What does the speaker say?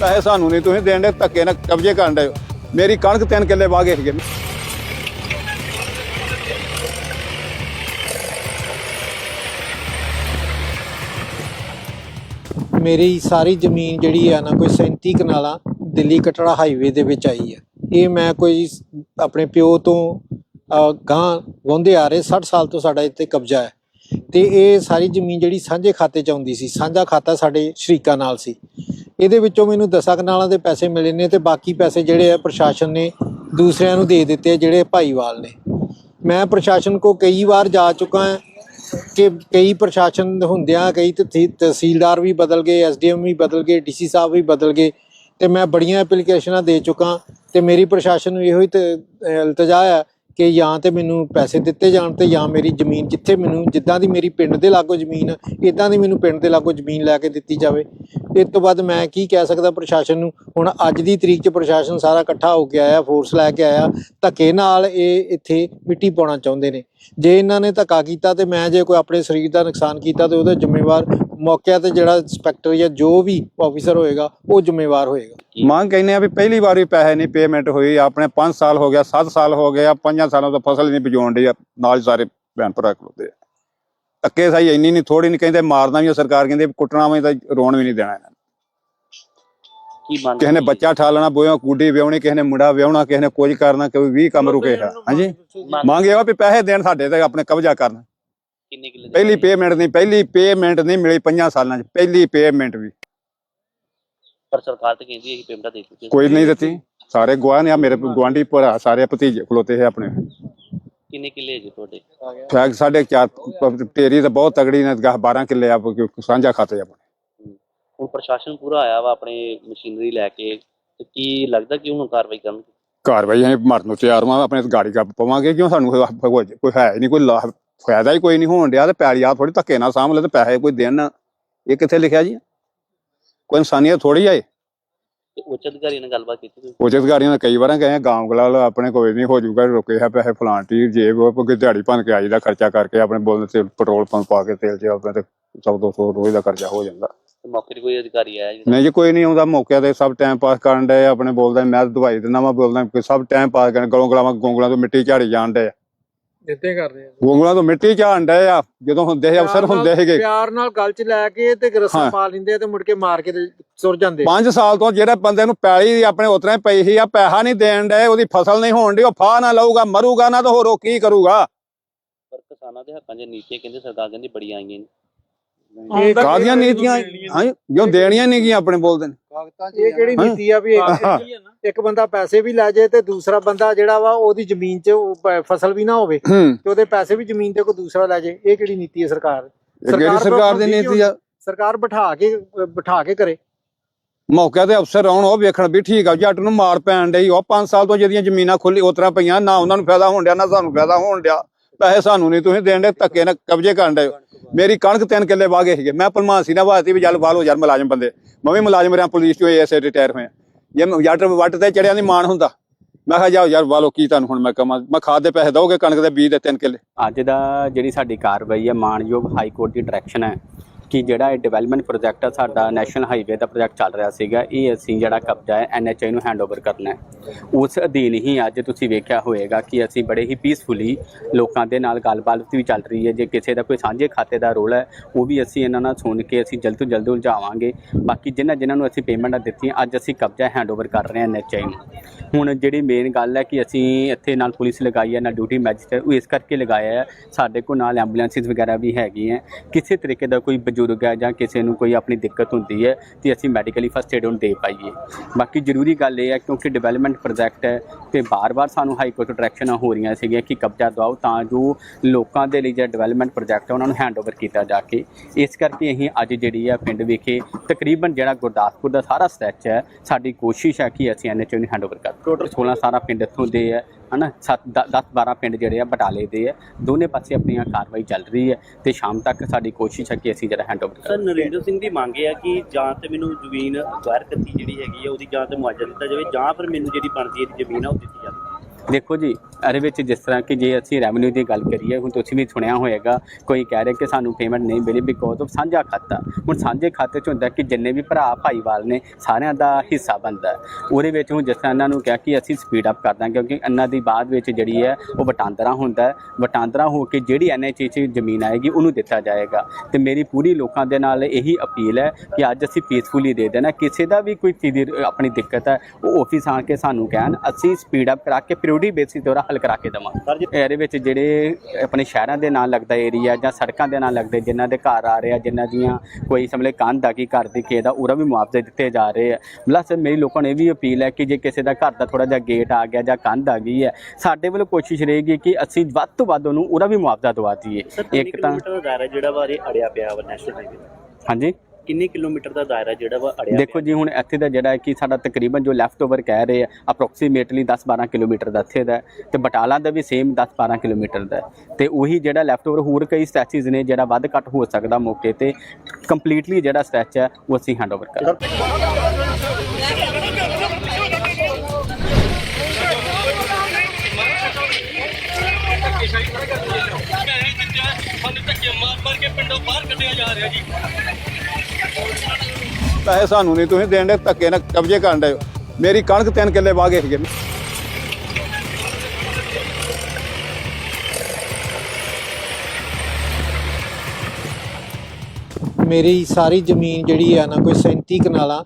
ਪੈਸੇ ਸਾਨੂੰ ਨਹੀਂ ਤੁਸੀਂ ਦੇਣ ਦੇ ਧੱਕੇ ਨਾਲ ਕਬਜ਼ੇ ਕਰਨ ਦੇ ਮੇਰੀ ਕਣਕ ਤਿੰਨ ਕਿੱਲੇ ਵਾਹ ਸੀਗੇ। ਮੇਰੀ ਸਾਰੀ ਜ਼ਮੀਨ ਜਿਹੜੀ ਆ ਨਾ ਕੋਈ 37 ਕਨਾਲਾਂ ਦਿੱਲੀ ਕਟੜਾ ਹਾਈਵੇ ਦੇ ਵਿੱਚ ਆਈ ਆ। ਇਹ ਮੈਂ ਕੋਈ ਆਪਣੇ ਪਿਓ ਤੋਂ ਅਹ, ਗਾਂ ਵਾਹੁੰਦੇ ਆ ਰਹੇ 60 ਸਾਲ ਤੋਂ ਸਾਡਾ ਇੱਥੇ ਕਬਜ਼ਾ ਹੈ। ਤੇ ਇਹ ਸਾਰੀ ਜ਼ਮੀਨ ਜਿਹੜੀ ਸਾਂਝੇ ਖਾਤੇ ਚ ਆਉਂਦੀ ਸੀ ਸਾਂਝਾ ਖਾਤਾ ਸਾਡੇ ਸ਼ਰੀਕਾਂ ਨਾਲ ਸੀ। ਇਹਦੇ ਵਿੱਚੋਂ ਮੈਨੂੰ 10 ਕਨਾਲਾਂ ਦੇ ਪੈਸੇ ਮਿਲੇ ਨੇ ਤੇ ਬਾਕੀ ਪੈਸੇ ਜਿਹੜੇ ਆ ਪ੍ਰਸ਼ਾਸਨ ਨੇ ਦੂਸਰਿਆਂ ਨੂੰ ਦੇ ਦਿੱਤੇ ਆ, ਜਿਹੜੇ ਭਾਈਵਾਲ ਨੇ। ਮੈਂ ਪ੍ਰਸ਼ਾਸਨ ਕੋ ਕਈ ਵਾਰ ਜਾ ਚੁੱਕਾ ਹਾਂ ਕਿ ਕਈ ਪ੍ਰਸ਼ਾਸਨ ਹੁੰਦਿਆਂ ਕਈ ਤਹਿ- ਤਹਿਸੀਲਦਾਰ ਵੀ ਬਦਲ ਗਏ ਐਸਡੀਐਮ ਵੀ ਬਦਲ ਗਏ ਡੀਸੀ ਸਾਹਿਬ ਵੀ ਬਦਲ ਗਏ ਤੇ ਮੈਂ ਬੜੀਆਂ ਐਪਲੀਕੇਸ਼ਨਾਂ ਦੇ ਚੁੱਕਾ ਤੇ ਮੇਰੀ ਪ੍ਰਸ਼ਾਸਨ ਨੂੰ ਇਹੋ ਹੀ ਇਲਤਜਾ ਹੈ ਕਿ ਜਾਂ ਤੇ ਮੈਨੂੰ ਪੈਸੇ ਦਿੱਤੇ ਜਾਣ ਤੇ ਜਾਂ ਮੇਰੀ ਜ਼ਮੀਨ ਜਿੱਥੇ ਮੈਨੂੰ ਜਿੱਦਾਂ ਦੀ ਮੇਰੀ ਪਿੰਡ ਦੇ ਲਾਗੋ ਜ਼ਮੀਨ ਆ, ਇਦਾਂ ਦੀ ਮੈਨੂੰ ਪਿੰਡ ਦੇ ਲਾਗੋ ਜ਼ਮੀਨ ਲੈ ਕੇ ਦਿੱਤੀ ਜਾਵੇ। ਇਸ ਤੋਂ ਬਾਅਦ ਮੈਂ ਕੀ ਕਹਿ ਸਕਦਾ ਪ੍ਰਸ਼ਾਸਨ ਨੂੰ? ਹੁਣ ਅੱਜ ਦੀ ਤਰੀਕ 'ਚ ਪ੍ਰਸ਼ਾਸਨ ਸਾਰਾ ਇਕੱਠਾ ਹੋ ਕੇ ਆਇਆ ਫੋਰਸ ਲੈ ਕੇ ਆਇਆ। ਧੱਕੇ ਨਾਲ ਇਹ ਇੱਥੇ ਮਿੱਟੀ ਪਾਉਣਾ ਚਾਹੁੰਦੇ ਨੇ। ਜੇ ਇਹਨਾਂ ਨੇ ਧੱਕਾ ਕੀਤਾ ਤੇ ਮੈਂ ਜੇ ਕੋਈ ਆਪਣੇ ਸਰੀਰ ਦਾ ਨੁਕਸਾਨ ਕੀਤਾ ਤੇ ਉਹਦਾ ਜ਼ਿੰਮੇਵਾਰ ਮੌਕੇ ਤੇ ਜਿਹੜਾ ਇੰਸਪੈਕਟਰ ਜਾਂ ਜੋ ਵੀ ਆਫੀਸਰ ਹੋਏਗਾ, ਉਹ ਜ਼ਿੰਮੇਵਾਰ ਹੋਏਗਾ। ਮੰਗ ਕਹਿੰਦੇ ਆ ਵੀ ਪਹਿਲੀ ਵਾਰ ਵੀ ਪੈਸੇ ਨਹੀਂ ਪੇਮੈਂਟ ਹੋਈ। ਆਪਣੇ 5 ਸਾਲ ਹੋ ਗਿਆ 7 ਸਾਲ ਹੋ ਗਿਆ ਆ 5 ਸਾਲਾਂ ਤੋਂ ਫਸਲ ਨਹੀਂ ਬਜਾਉਣ ਦੀ ਨਾਲ ਸਾਰੇ ਭੈਣ ਭਰਾ ਖਲੋਤੇ ਆ। ਧੱਕੇ ਸਾਈ ਇੰਨੀ ਨਹੀਂ ਥੋੜੀ ਨਹੀਂ ਕਹਿੰਦੇ ਮਾਰਨਾ ਵੀ ਆ, ਸਰਕਾਰ ਕਹਿੰਦੇ ਕੁੱਟਣਾ ਵੀ ਤਾਂ ਰੋਣ ਵੀ ਨਹੀਂ ਦੇਣਾ ਇਹਨਾਂ ਨੇ। ਕੀ ਮੰਗ ਕਿਸੇ ਨੇ ਬੱਚਾ ਠਾਲਣਾ ਬੋਇਆ ਕੂਡੀ ਵਿਆਹਣੀ ਕਿਸੇ ਨੇ ਮੁੰਡਾ ਵਿਆਹਣਾ ਕਿਸੇ ਨੇ ਕੁਝ ਕਰਨਾ ਕੋਈ ਵੀ ਕੰਮ ਰੁਕੇ ਹੈ ਹਾਂਜੀ? ਮੰਗ ਇਹ ਆ ਵੀ ਪੈਸੇ ਦੇਣ ਸਾਡੇ ਤੇ ਆਪਣੇ ਕਬਜ਼ਾ ਕਰਨ। ਕਿੰਨੇ ਕਿੱਲੇ ਪਹਿਲੀ ਪੇਮੈਂਟ ਨਹੀਂ ਪਹਿਲੀ ਪੇਮੈਂਟ ਨਹੀਂ ਮਿਲੀ 5 ਸਾਲਾਂ 'ਚ ਪਹਿਲੀ ਪੇਮੈਂਟ ਵੀ। ਪਰ ਸਰਕਾਰ ਤੇ ਕਹਿੰਦੀ ਹੈ ਕਿ ਪੇਮੈਂਟ ਦੇ ਕੋਈ ਨਹੀਂ ਦਿੱਤੀ। ਸਾਰੇ ਗਵਾਹ ਨੇ ਆ ਮੇਰੇ ਗਵਾਂਢੀ ਭਰਾ ਸਾਰੇ ਭਤੀਜੇ ਖਲੋਤੇ ਹੈ ਆਪਣੇ। ਕਿੰਨੇ ਕਿੱਲੇ ਹੈਗੇ ਤੁਹਾਡੇ? ਫੈਕ ਸਾਡੇ ਚਾਰ ਤੇਰੀ ਤਾਂ ਬਹੁਤ ਤਗੜੀ ਨੇ 12 ਕਿੱਲੇ ਆ ਸਾਂਝਾ ਖਾਤੇ ਆਪਣੇ। ਹੁਣ ਪ੍ਰਸ਼ਾਸਨ ਪੂਰਾ ਆਇਆ ਵਾ ਆਪਣੇ ਮਸ਼ੀਨਰੀ ਲੈ ਕੇ ਤੇ ਕੀ ਲੱਗਦਾ ਕਿ ਹੁਣ ਕਾਰਵਾਈ ਕਰਨਗੇ? ਕਾਰਵਾਈ ਅਸੀਂ ਮਰਨ ਨੂੰ ਤਿਆਰ ਵਾਂ ਆਪਣੇ ਗਾੜੀ ਕੱਪ ਪਵਾਂਗੇ ਕਿਉਂ ਸਾਨੂੰ ਕੋਈ ਹੈ ਹੀ ਨਹੀਂ ਕੋਈ ਫਾਇਦਾ ਹੀ ਕੋਈ ਨਹੀਂ ਹੋਣ ਡਿਆ ਤੇ ਪੈਲੀ ਆ ਥੋੜੀ ਧੱਕੇ ਨਾਲ ਸਾਂਭ ਲੈ ਤੇ ਪੈਸੇ ਕੋਈ ਦੇਣ ਇਹ ਕਿੱਥੇ ਲਿਖਿਆ ਜੀ? ਕੋਈ ਇਨਸਾਨੀਅਤ ਥੋੜੀ ਆਏ ਤੇ ਉੱਚ ਅਧਿਕਾਰੀ ਨਾਲ ਗੱਲਬਾਤ ਕੀਤੀ ਤੁਸੀਂ? ਉਚਿਤ ਅਧਿਕਾਰੀਆਂ ਨੇ ਕਈ ਵਾਰਾਂ ਕਹੇ ਗਾਂਵ ਗਲਾਲ ਆਪਣੇ ਕੋਈ ਨਹੀਂ ਹੋ ਜਾਊਗਾ ਰੁਕੇ ਹੈ ਪੈਸੇ ਫਲਾਂਟੀ ਜੇਬ ਉਹ ਕੋਈ ਦਿਹਾੜੀ ਭੰਨ ਕੇ ਆਈ ਦਾ ਖਰਚਾ ਕਰਕੇ ਆਪਣੇ ਬੋਲ ਤੇ ਪੈਟਰੋਲ ਪੰਪ ਪਾ ਕੇ ਤੇਲ ਚ ਆਪਣੇ ਤੇ 100 200 ਰੋਜ਼ ਦਾ ਖਰਚਾ ਹੋ ਜਾਂਦਾ। ਤੇ ਮੌਕੇ ਤੇ ਕੋਈ ਅਧਿਕਾਰੀ ਆਇਆ ਜੀ? ਨਹੀਂ ਜੀ ਕੋਈ ਨਹੀਂ ਆਉਂਦਾ ਮੌਕੇ ਤੇ ਸਭ ਟਾਈਮ ਪਾਸ ਕਰਨ ਦੇ ਆਪਣੇ ਬੋਲਦਾ ਮੈਂ ਦਵਾਈ ਦਿੰਦਾ ਮੈਂ ਬੋਲਦਾ ਕਿ ਸਭ ਟਾਈਮ ਪਾਸ ਕਰਨ ਗਲੋਂ ਗਲਾਵਾਂ ਗੋਂਗਲਾਂ ਤੋਂ ਮਿੱਟੀ ਝਾੜੀ ਜਾਣ ਦੇ ਇੱਥੇ ਕਰਦੇ ਆ ਗੋਂਗਲਾਂ ਤੋਂ ਮਿੱਟੀ ਝਾੜਨ ਦੇ ਆ ਜਦੋਂ ਹੁੰਦੇ ਸੀ ਅਫਸਰ ਹੁੰਦੇ ਸੀਗੇ। ਪਿਆਰ ਨਾਲ ਗੱਲ 'ਚ ਲੈ ਕੇ ਤੇ ਰਸਮ। ਪਾ ਲੈਂਦੇ ਆ ਤੇ ਮੁੜ ਕੇ ਮਾਰ ਕੇ ਤੇ ਸੁਰ ਜਾਂਦੇ 5 ਸਾਲ ਤੋਂ ਜਿਹੜੇ ਬੰਦੇ ਨੂੰ ਪੈਲੀ ਆਪਣੇ ਉਤਰੇ ਹੀ ਪਈ ਸੀ ਆ ਪੈਸਾ ਨਹੀਂ ਦੇਣ ਦੇ ਉਹਦੀ ਫਸਲ ਨਹੀਂ ਹੋਣ ਦੀ ਉਹ ਫਾਹ ਨਾ ਲਊਗਾ ਮਰੂਗਾ ਨਾ ਤਾਂ ਹੋਰ ਉਹ ਕੀ ਕਰੂਗਾ? ਪਰ ਕਿਸਾਨਾਂ ਦੇ ਹੱਕਾਂ 'ਚ ਨੀਤੀਆਂ ਕਹਿੰਦੇ ਸਰਕਾਰ ਕਹਿੰਦੀ ਬੜੀਆਂ ਆਈਆਂ ਨੇ। ਇਹ ਕਾਦੀਆਂ ਨੀਤੀਆਂ? ਹਾਂ? ਜੋ ਦੇਣੀਆਂ ਨਹੀਂ ਗੀਆਂ ਆਪਣੇ ਬੋਲਦੇ ਨੇ? ਇਹ ਕਿਹੜੀ ਹਾਂ। ਨੀਤੀ ਆ ਵੀ ਇੱਕ- ਇੱਕ ਬੰਦਾ ਪੈਸੇ ਵੀ ਲੈ ਜਾਏ ਤੇ ਦੂਸਰਾ ਬੰਦਾ ਜਿਹੜਾ ਵਾ ਉਹਦੀ ਜ਼ਮੀਨ 'ਚ ਫਸਲ ਵੀ ਨਾ ਹੋਵੇ ਤੇ ਉਹਦੇ ਪੈਸੇ ਵੀ ਜ਼ਮੀਨ ਤੇ ਕੋਈ ਦੂਸਰਾ ਲੈ ਜਾਏ ਇਹ ਕਿਹੜੀ ਨੀਤੀ ਹੈ ਸਰਕਾਰ? ਸਰਕਾਰ ਦੀ ਨੀਤੀ ਆ? ਸਰਕਾਰ ਬਿਠਾ ਕੇ ਬਿਠਾ ਕੇ ਕਰੇ। ਮੌਕੇ ਤੇ ਅਫਸਰ ਆਉਣ, ਉਹ ਵੇਖਣ ਵੀ ਠੀਕ ਆ, ਜੱਟ ਨੂੰ ਮਾਰ ਪੈਣ ਡਈ। ਉਹ 5 ਸਾਲ ਤੋਂ ਜਿਹਦੀਆਂ ਜ਼ਮੀਨਾਂ ਖੁੱਲੀ ਉਤਰਾ ਪਈਆਂ, ਨਾ ਉਹਨਾਂ ਨੂੰ ਫਾਇਦਾ ਹੋਣ ਡਿਆ, ਨਾ ਸਾਨੂੰ ਫਾਇਦਾ ਹੋਣ ਡਿਆ। ਪੈਸੇ ਸਾਨੂੰ ਨਹੀਂ ਤੁਸੀਂ ਦੇਣ ਦੇ ਧੱਕੇ ਨਾਲ ਕਬਜ਼ੇ ਕਰਨ ਦੇ ਮੇਰੀ ਕਣਕ ਤਿੰਨ ਕਿੱਲੇ ਵਾਹ ਸੀਗੇ। ਮੈਂ ਭਲਮਾਨ ਸੀ ਨਾ ਬਾਤੀ ਵੀ ਜਲ ਵਾਲੋ ਯਾਰ ਮੁਲਾਜ਼ਮ ਬੰਦੇ। ਮੈਂ ਵੀ ਮੁਲਾਜ਼ਮ ਰਿਆਂ ਪੁਲਿਸ ਚੋਂ ਐਸੇ ਰਿਟਾਇਰ ਹੋਇਆ। ਜੇ ਜੱਟ ਵੱਟ ਤੇ ਚੜਿਆ ਦੀ ਮਾਣ ਹੁੰਦਾ, ਮੈਂ ਕਿਹਾ ਜਾਓ ਯਾਰ ਵਾਲੋ ਕੀ ਤੁਹਾਨੂੰ ਹੁਣ ਮੈਂ ਕਹਾਂ। ਮੈਂ ਖਾਦ ਦੇ ਪੈਸੇ ਦਊਗੇ, ਕਣਕ ਦੇ ਬੀਜ ਦੇ ਤਿੰਨ ਕਿੱਲੇ। ਅੱਜ ਦਾ ਜਿਹੜੀ ਸਾਡੀ ਕਾਰਵਾਈ ਹੈ ਮਾਨਯੋਗ ਹਾਈ ਕੋਰਟ ਦੀ ਡਾਇਰੈਕਸ਼ਨ ਹੈ। ਕਿ ਜਿਹੜਾ ਇਹ ਡਿਵੈਲਪਮੈਂਟ ਪ੍ਰੋਜੈਕਟ ਆ, ਸਾਡਾ ਨੈਸ਼ਨਲ ਹਾਈਵੇ ਦਾ ਪ੍ਰੋਜੈਕਟ ਚੱਲ ਰਿਹਾ ਸੀਗਾ, ਇਹ ਅਸੀਂ ਜਿਹੜਾ ਕਬਜ਼ਾ ਹੈ ਐਨਐਚਆਈ ਨੂੰ ਹੈਂਡਓਵਰ ਕਰਨਾ ਹੈ। ਉਸ ਅਧੀਨ ਹੀ ਅੱਜ ਤੁਸੀਂ ਵੇਖਿਆ ਹੋਵੇਗਾ ਕਿ ਅਸੀਂ ਬੜੇ ਹੀ ਪੀਸਫੁਲੀ ਲੋਕਾਂ ਦੇ ਨਾਲ ਗੱਲਬਾਤ ਵੀ ਚੱਲ ਰਹੀ ਹੈ। ਜੇ ਕਿਸੇ ਦਾ ਕੋਈ ਸਾਂਝੇ ਖਾਤੇ ਦਾ ਰੋਲ ਹੈ, ਉਹ ਵੀ ਅਸੀਂ ਇਹਨਾਂ ਨਾਲ ਸੁਣ ਕੇ ਅਸੀਂ ਜਲਦ ਤੋਂ ਜਲਦ ਉਲਝਾਵਾਂਗੇ। ਬਾਕੀ ਜਿਨ੍ਹਾਂ ਜਿਨ੍ਹਾਂ ਨੂੰ ਅਸੀਂ ਪੇਮੈਂਟਾਂ ਦਿੱਤੀਆਂ, ਅੱਜ ਅਸੀਂ ਕਬਜ਼ਾ ਹੈਂਡਓਵਰ ਕਰ ਰਹੇ ਹਾਂ ਐਨਐਚਆਈ ਨੂੰ ਹੁਣ ਜਿਹੜੀ ਮੇਨ ਗੱਲ ਹੈ ਕਿ ਅਸੀਂ ਇੱਥੇ ਨਾਲ ਪੁਲਿਸ ਲਗਾਈ ਹੈ ਨਾਲ ਡਿਊਟੀ ਮੈਜਿਸਟਰ ਉਹ ਇਸ ਕਰਕੇ ਲਗਾਇਆ ਹੈ, ਸਾਡੇ ਕੋਲ ਨਾਲ ਐਂਬੂਲੈਂਸਿਸ ਵਗੈਰਾ ਵੀ ਹੈਗੀਆਂ ਕਿਸੇ ਤਰੀਕੇ ਦਾ ਕੋਈ ਬਜ਼ੁਰਗ ਹੈ ਜਾਂ ਕਿਸੇ ਨੂੰ ਕੋਈ ਆਪਣੀ ਦਿੱਕਤ ਹੁੰਦੀ ਹੈ, ਤੇ ਅਸੀਂ ਮੈਡੀਕਲੀ ਫਸਟ ਏਡ ਉਹਨੂੰ ਦੇ ਪਾਈਏ। ਬਾਕੀ ਜ਼ਰੂਰੀ ਗੱਲ ਇਹ ਹੈ ਕਿਉਂਕਿ ਡਿਵੈਲਪਮੈਂਟ ਪ੍ਰੋਜੈਕਟ ਹੈ ਤੇ ਬਾਰ-ਬਾਰ ਸਾਨੂੰ ਹਾਈ ਕੋਰਟ ਡਾਇਰੈਕਸ਼ਨਾਂ ਹੋ ਰਹੀਆਂ ਸੀਗੀਆਂ ਕਿ ਕਬਜ਼ਾ ਦਵਾਓ ਤਾਂ ਜੋ ਲੋਕਾਂ ਦੇ ਲਈ ਜਿਹੜਾ ਡਿਵੈਲਪਮੈਂਟ ਪ੍ਰੋਜੈਕਟ ਹੈ ਉਹਨਾਂ ਨੂੰ ਹੈਂਡਓਵਰ ਕੀਤਾ ਜਾ ਕੇ। ਇਸ ਕਰਕੇ ਅਸੀਂ ਅੱਜ ਜਿਹੜੀ ਹੈ ਪਿੰਡ ਵਿਖੇ ਤਕਰੀਬਨ ਜਿਹੜਾ ਗੁਰਦਾਸਪੁਰ ਦਾ ਸਾਰਾ ਸਟ੍ਰੈਚ ਹੈ ਸਾਡੀ ਕੋਸ਼ਿਸ਼ ਹੈ ਕਿ ਅਸੀਂ ਐਨਐਚਓ ਨੂੰ ਹੈਂਡਓਵਰ ਕਰ ਟੋਟਲ 16 ਸਾਰਾ ਪਿੰਡ ਇੱਥੋਂ ਦੇ ਹੈ ਹਨਾ 7 10 12 ਪਿੰਡ ਜਿਹੜੇ ਆ ਬਟਾਲੇ ਦੇ ਆ ਦੋਨੇ ਪਾਸੇ ਆਪਣੀਆਂ ਕਾਰਵਾਈ ਚੱਲ ਰਹੀ ਹੈ ਤੇ ਸ਼ਾਮ ਤੱਕ ਸਾਡੀ ਕੋਸ਼ਿਸ਼ ਹੈ ਕਿ ਅਸੀਂ ਜਿਹੜਾ ਹੈਂਡਓਵਰ ਸਰ ਨਰਿੰਦਰ ਸਿੰਘ ਦੀ ਮੰਗ ਹੈ ਕਿ ਜਾਂ ਤੇ ਮੈਨੂੰ ਜ਼ਮੀਨ ਗੈਰ ਕੱਤੀ ਜਿਹੜੀ ਹੈਗੀ ਹੈ ਉਹਦੀ ਜਾਂ ਤੇ ਮੁਆਵਜ਼ਾ ਦਿੱਤਾ ਜਾਵੇ ਜਾਂ ਫਿਰ ਮੈਨੂੰ ਜਿਹੜੀ ਬਣਦੀ ਹੈ ਜ਼ਮੀਨ ਆ ਉਹ ਦਿੱਤੀ ਜਾਵੇ। ਦੇਖੋ ਜੀ, ਇਹਦੇ ਵਿੱਚ ਜਿਸ ਤਰ੍ਹਾਂ ਕਿ ਜੇ ਅਸੀਂ ਰੈਵਨਿਊ ਦੀ ਗੱਲ ਕਰੀਏ, ਹੁਣ ਤੁਸੀਂ ਵੀ ਸੁਣਿਆ ਹੋਏਗਾ, ਕੋਈ ਕਹਿ ਰਿਹਾ ਕਿ ਸਾਨੂੰ ਪੇਮੈਂਟ ਨਹੀਂ ਮਿਲੀ ਬਿਕੋਜ਼ ਆਫ ਸਾਂਝਾ ਖਾਤਾ। ਹੁਣ ਸਾਂਝੇ ਖਾਤੇ 'ਚ ਹੁੰਦਾ ਕਿ ਜਿੰਨੇ ਵੀ ਭਰਾ ਭਾਈਵਾਲ ਨੇ, ਸਾਰਿਆਂ ਦਾ ਹਿੱਸਾ ਬਣਦਾ ਉਹਦੇ ਵਿੱਚ ਹੁਣ ਜਿਸ ਤਰ੍ਹਾਂ ਇਹਨਾਂ ਨੂੰ ਕਿਹਾ ਕਿ ਅਸੀਂ ਸਪੀਡ ਅਪ ਕਰ ਕਿਉਂਕਿ ਇਹਨਾਂ ਦੀ ਬਾਅਦ ਵਿੱਚ ਜਿਹੜੀ ਹੈ, ਉਹ ਵਟਾਂਦਰਾ ਹੁੰਦਾ ਵਟਾਂਦਰਾ ਹੋ ਕੇ ਜਿਹੜੀ ਐਨਐਚਏ 'ਚ ਜ਼ਮੀਨ ਆਏਗੀ, ਉਹਨੂੰ ਦਿੱਤਾ ਜਾਏਗਾ। ਤੇ ਮੇਰੀ ਪੂਰੀ ਲੋਕਾਂ ਦੇ ਨਾਲ ਇਹੀ ਅਪੀਲ ਹੈ ਕਿ ਅੱਜ ਅਸੀਂ ਪੀਸਫੁਲੀ ਦੇ ਦੇਣਾ ਕਿਸੇ ਦਾ ਵੀ ਕੋਈ ਚੀਜ਼ ਦੀ ਆਪਣੀ ਦਿੱਕਤ ਹੈ, ਉਹ ਆਫਿਸ ਆ ਕੇ ਸਾਨੂੰ ਕਹਿਣ, ਅਸੀਂ ਸਪੀਡ ਅਪ ਕਰਾ ਕੇ ਪ੍ਰਾਇੋਰਟੀ ਬੇਸਿਸ ਤੇ ਉਹਦਾ ਹੱਲ ਕਰਾ ਕੇ ਦੇਵਾਂਗੇ ਇਹਦੇ ਵਿੱਚ ਜਿਹੜੇ ਆਪਣੇ ਸ਼ਹਿਰਾਂ ਦੇ ਨਾਲ ਲੱਗਦਾ ਏਰੀਆ ਜਾਂ ਸੜਕਾਂ ਦੇ ਨਾਲ ਲੱਗਦੇ ਜਿਨ੍ਹਾਂ ਦੇ ਘਰ ਆ ਰਹੇ ਆ ਜਿਨ੍ਹਾਂ ਦੀਆਂ ਕੋਈ ਸਮਲੇ ਕੰਧ ਆ ਗਈ ਘਰ ਦੀ ਕਿਸੇ ਦਾ ਉਹਦਾ ਵੀ ਮੁਆਵਜ਼ੇ ਦਿੱਤੇ ਜਾ ਰਹੇ ਆ। ਪਲੱਸ ਮੇਰੀ ਲੋਕਾਂ ਨੂੰ ਇਹ ਵੀ ਅਪੀਲ ਹੈ ਕਿ ਜੇ ਕਿਸੇ ਦਾ ਘਰ ਦਾ ਥੋੜਾ ਜਿਹਾ ਗੇਟ ਆ ਗਿਆ ਜਾਂ ਕੰਧ ਆ ਗਈ ਹੈ ਸਾਡੇ ਵੱਲੋਂ ਕੋਸ਼ਿਸ਼ ਰਹੇਗੀ ਕਿ ਅਸੀਂ ਵੱਧ ਤੋਂ ਵੱਧ ਉਹਨੂੰ ਉਹਦਾ ਵੀ ਮੁਆਵਜ਼ਾ ਦਵਾ ਦਈਏ। ਇੱਕ ਤਾਂ ਜਿਹੜਾ ਇਹ ਅੜਿਆ ਪਿਆ ਵਾ ਨੈਸ਼ਨਲ ਹਾਈਵੇ ਹਾਂਜੀ। ਕਿੰਨੇ ਕਿਲੋਮੀਟਰ ਦਾ ਦਾਇਰਾ ਜਿਹੜਾ ਵਾ ਅੜਿਆ ਦੇਖੋ ਜੀ ਹੁਣ ਇੱਥੇ ਦਾ ਜਿਹੜਾ ਹੈ ਕਿ ਸਾਡਾ ਤਕਰੀਬਨ ਜੋ ਲੈਫਟ ਓਵਰ ਕਹਿ ਰਹੇ ਆ ਅਪਰੋਕਸੀਮੇਟਲੀ 10-12 ਕਿਲੋਮੀਟਰ ਦਾ ਇੱਥੇ ਦਾ ਤੇ ਬਟਾਲਾ ਦਾ ਵੀ ਸੇਮ 10-12 ਕਿਲੋਮੀਟਰ ਦਾ ਤੇ ਉਹੀ ਜਿਹੜਾ ਲੈਫਟ ਓਵਰ ਹੋਰ ਕਈ ਸਟ੍ਰੈਚਸ ਨੇ ਜਿਹੜਾ ਵੱਧ ਘੱਟ ਹੋ ਸਕਦਾ ਮੌਕੇ ਤੇ ਕੰਪਲੀਟਲੀ ਜਿਹੜਾ ਸਟ੍ਰੈਚ ਹੈ ਉਹ ਅਸੀਂ ਹੈਂਡ ਓਵਰ ਕਰਾਂਗੇ। ਪੈਸੇ ਸਾਨੂੰ ਨਹੀਂ, ਤੁਸੀਂ ਦੇਣ ਦੇ ਧੱਕੇ ਨਾਲ ਕਬਜ਼ੇ ਕਰਨ ਦੇ ਮੇਰੀ ਕਣਕ ਤਿੰਨ ਕਿੱਲੇ ਵਾਹ ਗਏ ਸੀਗੇ ਮੇਰੀ ਸਾਰੀ ਜ਼ਮੀਨ ਜਿਹੜੀ ਆ ਨਾ, ਕੋਈ 37 ਕਨਾਲਾਂ